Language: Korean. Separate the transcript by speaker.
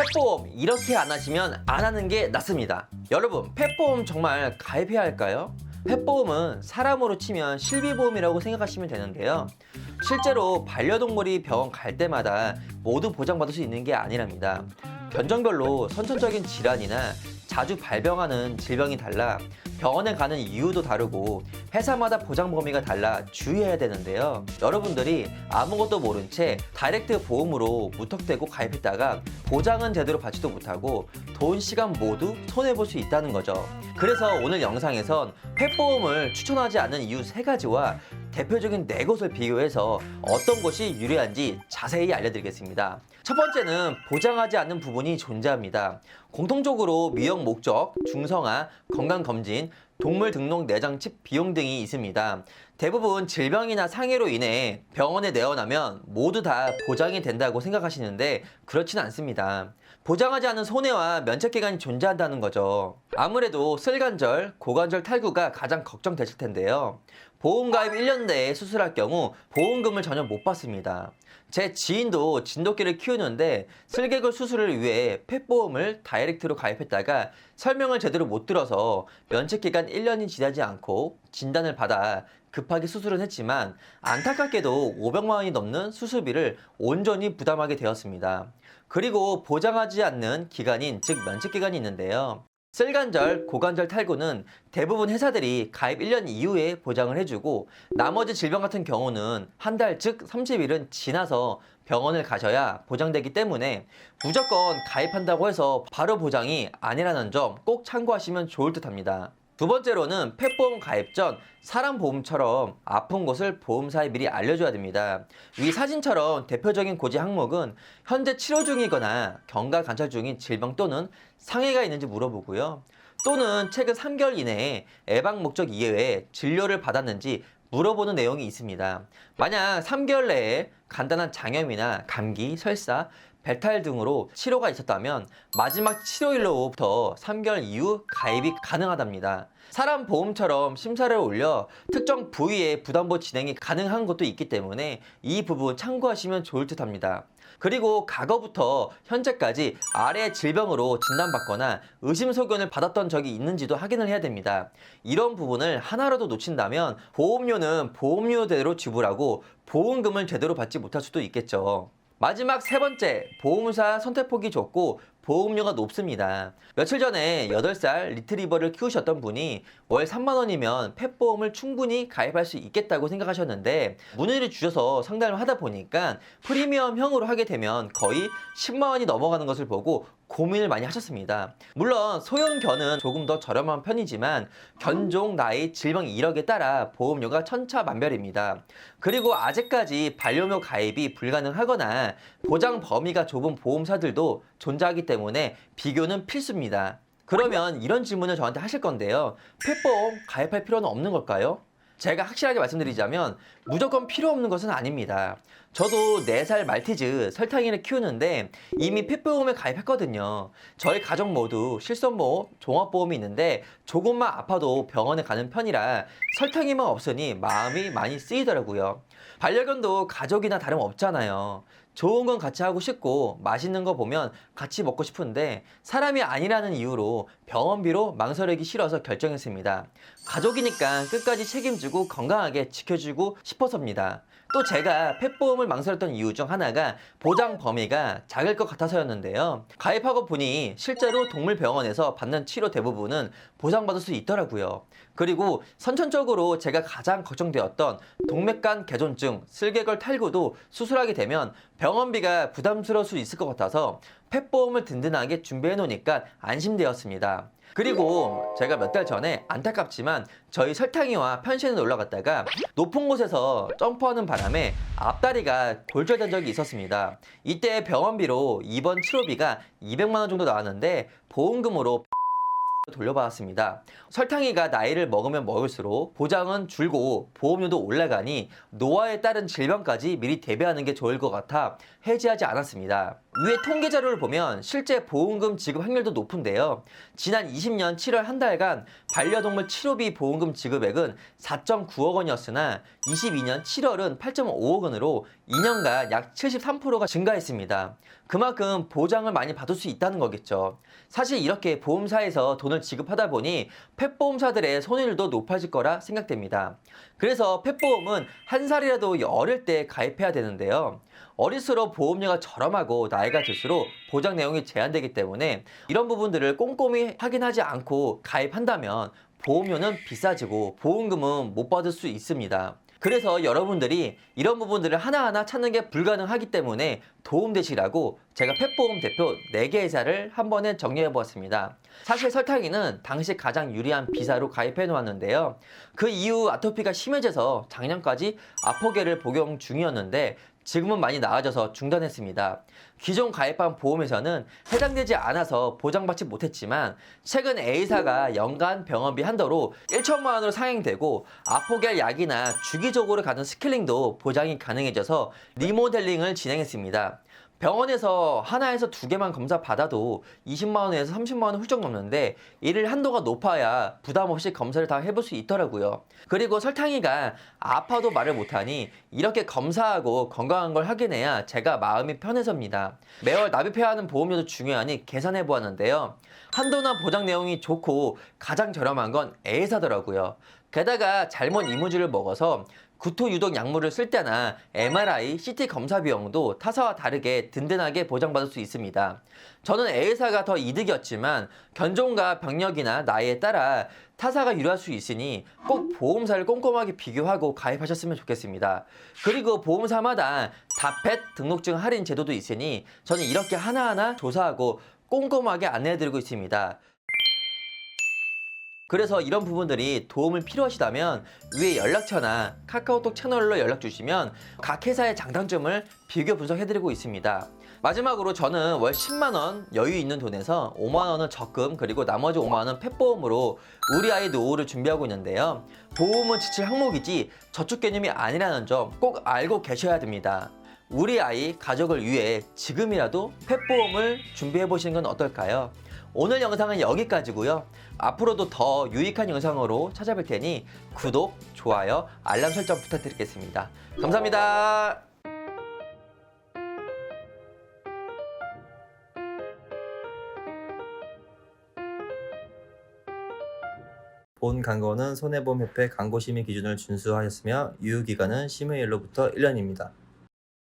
Speaker 1: 펫보험 이렇게 안 하시면 안 하는 게 낫습니다. 여러분, 펫보험 정말 가입해야 할까요? 펫보험은 사람으로 치면 실비보험이라고 생각하시면 되는데요. 실제로 반려동물이 병원 갈 때마다 모두 보장받을 수 있는 게 아니랍니다. 견종별로 선천적인 질환이나 자주 발병하는 질병이 달라 병원에 가는 이유도 다르고 회사마다 보장 범위가 달라 주의해야 되는데요. 여러분들이 아무것도 모른 채 다이렉트 보험으로 무턱대고 가입했다가 보장은 제대로 받지도 못하고 돈, 시간 모두 손해볼 수 있다는 거죠. 그래서 오늘 영상에선 펫보험을 추천하지 않는 이유 세 가지와 대표적인 네 곳을 비교해서 어떤 것이 유리한지 자세히 알려드리겠습니다. 첫 번째는 보장하지 않는 부분이 존재합니다. 공통적으로 미용 목적, 중성화, 건강검진, 동물 등록 내장 칩 비용 등이 있습니다. 대부분 질병이나 상해로 인해 병원에 내원하면 모두 다 보장이 된다고 생각하시는데 그렇진 않습니다. 보장하지 않은 손해와 면책 기간이 존재한다는 거죠. 아무래도 슬관절, 고관절 탈구가 가장 걱정되실 텐데요. 보험 가입 1년 내에 수술할 경우 보험금을 전혀 못 받습니다. 제 지인도 진돗개를 키우는데 슬개골 수술을 위해 펫보험을 다이렉트로 가입했다가 설명을 제대로 못 들어서 면책기간 1년이 지나지 않고 진단을 받아 급하게 수술은 했지만 안타깝게도 500만 원이 넘는 수술비를 온전히 부담하게 되었습니다. 그리고 보장하지 않는 기간인 즉 면책기간이 있는데요. 쓸관절, 고관절 탈구는 대부분 회사들이 가입 1년 이후에 보장을 해주고 나머지 질병 같은 경우는 한 달 즉 30일은 지나서 병원을 가셔야 보장되기 때문에 무조건 가입한다고 해서 바로 보장이 아니라는 점 꼭 참고하시면 좋을 듯 합니다. 두 번째로는 펫보험 가입 전 사람 보험처럼 아픈 곳을 보험사에 미리 알려줘야 됩니다. 위 사진처럼 대표적인 고지 항목은 현재 치료 중이거나 경과 관찰 중인 질병 또는 상해가 있는지 물어보고요. 또는 최근 3개월 이내에 예방 목적 이외에 진료를 받았는지 물어보는 내용이 있습니다. 만약 3개월 내에 간단한 장염이나 감기, 설사, 배탈 등으로 치료가 있었다면 마지막 치료일로부터 3개월 이후 가입이 가능하답니다. 사람 보험처럼 심사를 올려 특정 부위의 부담보 진행이 가능한 것도 있기 때문에 이 부분 참고하시면 좋을 듯 합니다. 그리고 과거부터 현재까지 아래 질병으로 진단받거나 의심소견을 받았던 적이 있는지도 확인을 해야 됩니다. 이런 부분을 하나라도 놓친다면 보험료는 보험료대로 지불하고 보험금을 제대로 받지 못할 수도 있겠죠. 마지막 세 번째, 보험사 선택폭이 좁고 보험료가 높습니다. 며칠 전에 8살 리트리버를 키우셨던 분이 월 3만원이면 펫보험을 충분히 가입할 수 있겠다고 생각하셨는데 문의를 주셔서 상담을 하다 보니까 프리미엄형으로 하게 되면 거의 10만원이 넘어가는 것을 보고 고민을 많이 하셨습니다. 물론 소형 견은 조금 더 저렴한 편이지만 견종, 나이, 질병 이력에 따라 보험료가 천차만별입니다. 그리고 아직까지 반려묘 가입이 불가능하거나 보장 범위가 좁은 보험사들도 존재하기 때문에 비교는 필수입니다. 그러면 이런 질문을 저한테 하실 건데요. 펫보험 가입할 필요는 없는 걸까요? 제가 확실하게 말씀드리자면 무조건 필요 없는 것은 아닙니다. 저도 4살 말티즈 설탕이를 키우는데 이미 펫보험에 가입했거든요. 저희 가족 모두 실손보험, 종합보험이 있는데 조금만 아파도 병원에 가는 편이라 설탕이만 없으니 마음이 많이 쓰이더라고요. 반려견도 가족이나 다름없잖아요. 좋은 건 같이 하고 싶고 맛있는 거 보면 같이 먹고 싶은데 사람이 아니라는 이유로 병원비로 망설이기 싫어서 결정했습니다. 가족이니까 끝까지 책임지고 건강하게 지켜주고 싶어서입니다. 또 제가 펫보험을 망설였던 이유 중 하나가 보장 범위가 작을 것 같아서였는데요. 가입하고 보니 실제로 동물병원에서 받는 치료 대부분은 보장받을 수 있더라고요. 그리고 선천적으로 제가 가장 걱정되었던 동맥간 개존증, 슬개골 탈구도 수술하게 되면 병원비가 부담스러울 수 있을 것 같아서 펫보험을 든든하게 준비해 놓으니까 안심되었습니다. 그리고 제가 몇 달 전에 안타깝지만 저희 설탕이와 편신에 놀러 갔다가 높은 곳에서 점프하는 바람에 앞다리가 골절된 적이 있었습니다. 이때 병원비로 입원 치료비가 200만 원 정도 나왔는데 보험금으로 돌려받았습니다. 설탕이가 나이를 먹으면 먹을수록 보장은 줄고 보험료도 올라가니 노화에 따른 질병까지 미리 대비하는 게 좋을 것 같아 해지하지 않았습니다. 위에 통계 자료를 보면 실제 보험금 지급 확률도 높은데요. 지난 20년 7월 한 달간 반려동물 치료비 보험금 지급액은 4.9억 원이었으나 22년 7월은 8.5억 원으로 2년간 약 73%가 증가했습니다. 그만큼 보장을 많이 받을 수 있다는 거겠죠. 사실 이렇게 보험사에서 돈을 지급하다 보니 펫보험사들의 손해율도 높아질 거라 생각됩니다. 그래서 펫보험은 한 살이라도 어릴 때 가입해야 되는데요. 어릴수록 보험료가 저렴하고 나이가 들수록 보장 내용이 제한되기 때문에 이런 부분들을 꼼꼼히 확인하지 않고 가입한다면 보험료는 비싸지고 보험금은 못 받을 수 있습니다. 그래서 여러분들이 이런 부분들을 하나하나 찾는 게 불가능하기 때문에 도움되시라고 제가 펫보험 대표 4개 회사를 한 번에 정리해 보았습니다. 사실 설탕이는 당시 가장 유리한 비사로 가입해 놓았는데요. 그 이후 아토피가 심해져서 작년까지 아포게를 복용 중이었는데 지금은 많이 나아져서 중단했습니다. 기존 가입한 보험에서는 해당되지 않아서 보장받지 못했지만 최근 A사가 연간 병원비 한도로 1천만 원으로 상향되고 아포겔 약이나 주기적으로 가는 스킬링도 보장이 가능해져서 리모델링을 진행했습니다. 병원에서 하나에서 두 개만 검사 받아도 20만 원에서 30만 원 훌쩍 넘는데 이를 한도가 높아야 부담 없이 검사를 다 해볼 수 있더라고요. 그리고 설탕이가 아파도 말을 못하니 이렇게 검사하고 건강한 걸 확인해야 제가 마음이 편해서입니다. 매월 납입해야 하는 보험료도 중요하니 계산해 보았는데요. 한도나 보장 내용이 좋고 가장 저렴한 건 A사더라고요. 게다가 잘못 이무질을 먹어서 구토 유독 약물을 쓸 때나 MRI, CT 검사 비용도 타사와 다르게 든든하게 보장받을 수 있습니다. 저는 A사가 더 이득이었지만 견종과 병력이나 나이에 따라 타사가 유리할 수 있으니 꼭 보험사를 꼼꼼하게 비교하고 가입하셨으면 좋겠습니다. 그리고 보험사마다 다펫 등록증 할인 제도도 있으니 저는 이렇게 하나하나 조사하고 꼼꼼하게 안내해드리고 있습니다. 그래서 이런 부분들이 도움을 필요하시다면 위에 연락처나 카카오톡 채널로 연락 주시면 각 회사의 장단점을 비교 분석해드리고 있습니다. 마지막으로 저는 월 10만원 여유 있는 돈에서 5만원은 적금 그리고 나머지 5만원은 펫보험으로 우리 아이 노후를 준비하고 있는데요. 보험은 지칠 항목이지 저축 개념이 아니라는 점 꼭 알고 계셔야 됩니다. 우리 아이 가족을 위해 지금이라도 펫보험을 준비해 보시는 건 어떨까요? 오늘 영상은 여기까지고요. 앞으로도 더 유익한 영상으로 찾아뵐 테니 구독, 좋아요, 알람 설정 부탁드리겠습니다. 감사합니다.
Speaker 2: 본 광고는 손해보험협회 광고심의 기준을 준수하였으며 유효기간은 심의일로부터 1년입니다.